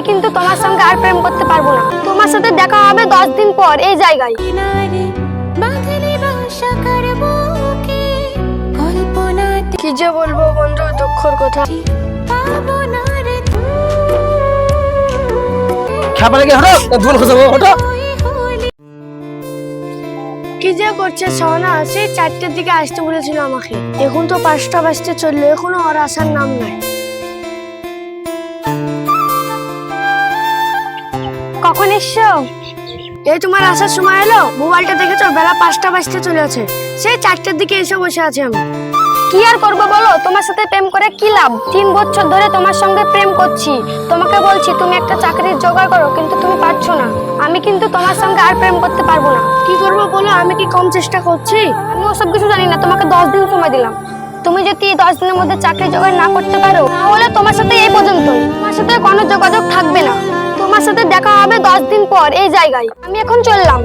আমি কিন্তু তোমার সঙ্গে আর প্রেম করতে পারব না। তোমার সাথে দেখা হবে দশ দিন পর এই জায়গায়। কি যে বলব বন্ধু দুঃখর কথা। কি যে করছে সোনা সেই চারটের দিকে আসতে বলেছিল আমাকে। এখন তো পাঁচটা বাজতে চলল এখনও ওর আসার নাম নাই। এসছো এই তোমার আসার সময় এলো? মোবাইলটা দেখেছ? বেলা পাঁচটা বাজতে চলে আছে সেই চারটের দিকে এসে বসে আছি আমি। কি আর করব বলো? তোমার সাথে প্রেম করে কি লাভ? তিন বছর ধরে তোমার সঙ্গে প্রেম করছি। তোমাকে বলছি, তুমি একটা চাকরির জোগাড় করো, কিন্তু তুমি পারছ না। আমি কিন্তু তোমার সঙ্গে আর প্রেম করতে পারব না। কি করব বলো? আমি কি কম চেষ্টা করছি? আমি ওসব কিছু জানি না। তোমাকে দশ দিন সময় দিলাম। তুমি যদি এই দশ দিনের মধ্যে চাকরি জোগাড় না করতে পারো, তাহলে তোমার সাথে এই পর্যন্ত তোমার সাথে কোনো যোগাযোগ থাকবে না। তোমার সাথে দেখা হবে দশ দিন পর এই জায়গায়। আমি এখন চললাম।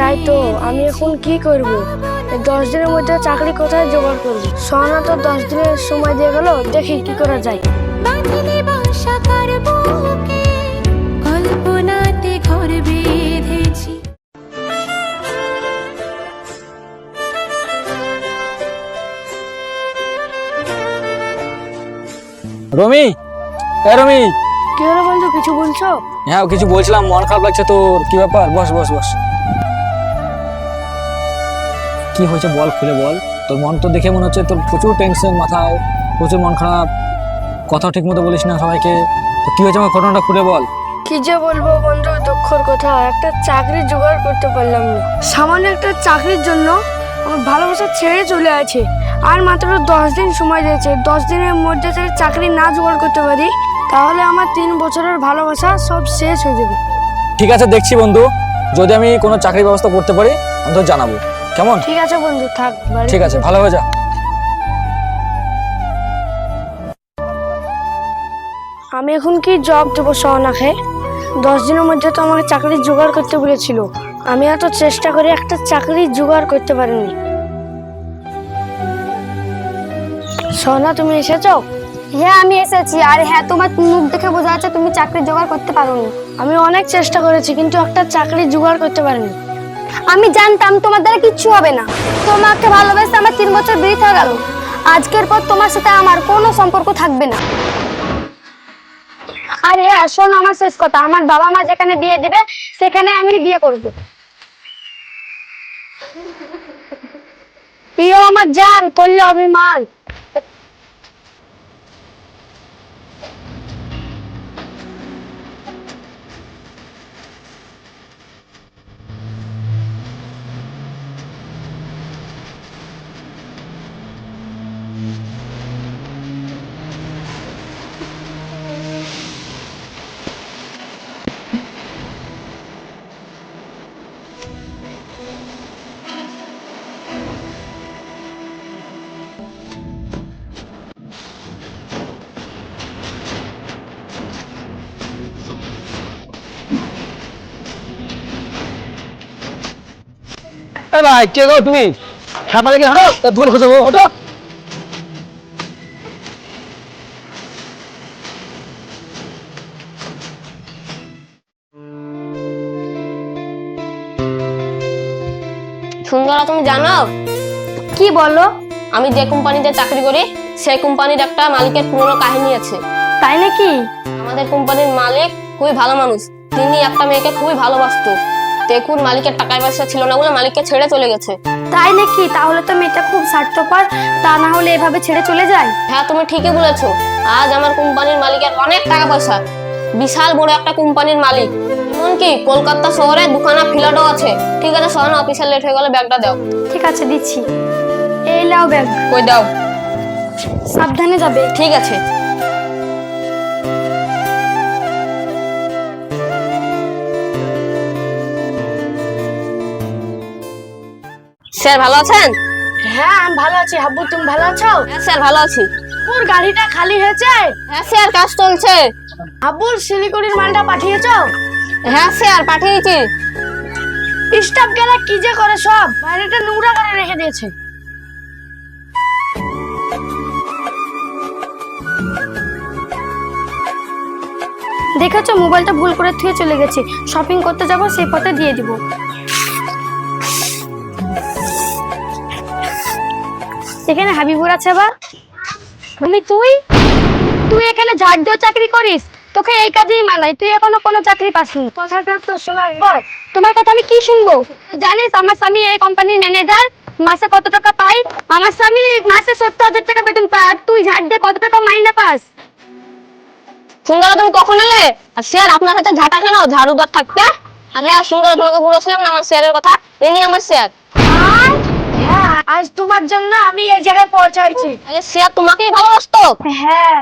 তাই তো আমি এখন কি করব? দশ দিনের মধ্যে চাকরি কোথায় জোগাড় করব? সোনা তো দশ দিনের সময় দিয়ে গেল দেখি কি করা যায়। ঘর বেঁধেছি রমি? এ রমি। কি হলো বন্ধু কিছু বলছো? হ্যাঁ কিছু বলছিলাম মন খারাপ লাগছে তোর। কি ব্যাপার? বস বস বস। কি হয়েছে বল খুলে বল। তোর মন তো দেখে মনে হচ্ছে তোর প্রচুর টেনশন মাথায় প্রচুর মন খারাপ। কথা ঠিক মতো বলিস না সবাইকে। তো কি হয়েছে আমার ঘটনাটা খুলে বল। কি যে বলব বন্ধু দুঃখর কথা। একটা চাকরি জোগাড় করতে পারলাম না। সামান্য একটা চাকরির জন্য আমার ভালোবাসা ছেড়ে চলে আছে। আর মাত্র দশ দিন সময় দিয়েছে দশ দিনের মধ্যে যদি চাকরি না জোগাড় করতে পারি তাহলে আমার তিন বছরের ভালোবাসা সব শেষ হয়ে যাবে। ঠিক আছে দেখছি বন্ধু। যদি আমি কোনো চাকরির ব্যবস্থা করতে পারি আমি তোর জানাব। কেমন? ঠিক আছে বন্ধু থাক ঠিক আছে ভালো হয়ে যা। আমি এখন কি জব দেবো সহনাকে? দশ দিনের মধ্যে তো আমাকে চাকরি জোগাড় করতে বলেছিল। আমি এত চেষ্টা করে একটা চাকরি জোগাড় করতে পারিনি। সোনা তুমি এসেছ? হ্যাঁ আমি এসেছি। আর হ্যাঁ তোমার মুখ দেখে বোঝা যাচ্ছে তুমি চাকরি জোগাড় করতে পারোনি। আমি অনেক চেষ্টা করেছি কিন্তু একটা চাকরি জোগাড় করতে পারিনি। আমি জানতাম তোমার দ্বারা কিচ্ছু হবে না। তোমাকে ভালোবেসে আমার তিন বছর বৃথা গেল। আজকের পর তোমার সাথে আমার কোনো সম্পর্ক থাকবে না। আরে হ্যাঁ শোনো আমার শেষ কথা। আমার বাবা মা যেখানে বিয়ে দেবে, সেখানে আমি বিয়ে করব। প্রিয় আমার জান, করলে অভিমান এ ভাই কে গো তুমি? হটো ধুল খসাবো হটো। সুন্দরা তুমি জানো? কি বলো? আমি যে কোম্পানিতে চাকরি করি সেই কোম্পানির একটা মালিকের পুরনো কাহিনী আছে। তাই নাকি? আমাদের কোম্পানির মালিক খুবই ভালো মানুষ। তিনি একটা মেয়েকে খুবই ভালোবাসতো। দেখুন মালিকের টাকায় পয়সা ছিল না বলে মালিককে ছেড়ে চলে গেছে। তাই নাকি? তাহলে তো মেয়েটা খুব স্বার্থপর তা না হলে এভাবে ছেড়ে চলে যায়? হ্যাঁ তুমি ঠিকই বলেছ। আজ আমার কোম্পানির মালিকের অনেক টাকা পয়সা। বিশাল বড় একটা কোম্পানির মালিক। এমনকি কলকাতা শহরে দুখানা ফ্ল্যাটও আছে। ঠিক আছে শহর অফিসের লেট হয়ে গেলে ব্যাগটা দাও। ঠিক আছে দিচ্ছি। এই লাও ব্যাগ। কই দাও? সাবধানে যাবে। ঠিক আছে। স্যার ভালো আছেন? হ্যাঁ আমি ভালো আছি। হাব্বু তুমি ভালো আছো? হ্যাঁ স্যার ভালো আছি। ওর গাড়িটা খালি হয়েছে? হ্যাঁ স্যার কাজ চলছে। হাব্বুর শিলিগুড়ির মালটা পাঠিয়েছো? হ্যাঁ স্যার পাঠিয়েছি। স্টাফ গেলা কি যে করে সব? বাইরেটা নোংরা করে রেখে দিয়েছে। দেখেছ মোবাইলটা ভুল করে থুয়ে চলে গেছি। শপিং করতে যাব সেই পথে দিয়ে দিব। এখানে হাবিবুর আছে আবার? মানে তুই? তুই এখানে ঝাড় চাকরি করিস তোকে এই কাজেই মানাই তুই এখনও কোনো চাকরি পাসনি। তোমার কথা আমি কি শুনব? জানিস আমার স্বামী এই কোম্পানির ম্যানেজার মাসে কত টাকা পাই আমার স্বামী মাসে সত্তর হাজার টাকা বেতন পায়। আর তুই ঝাড় দিয়ে কত টাকা মাইনে পাস? সুন্দর তুমি কখন এলে? আর স্যার আপনার কাছে ঝাঁটা কেন? ঝাড়ুদার থাকতে আরে আর সুন্দর তোমাকে বলেছিলাম না আমার স্যারের কথা? ইনি আমার স্যার। আজ তোমার জন্য আমি এই জায়গায় পৌঁছাইছি। আরে স্যার তোমাকেই ভালোবাসতো? হ্যাঁ।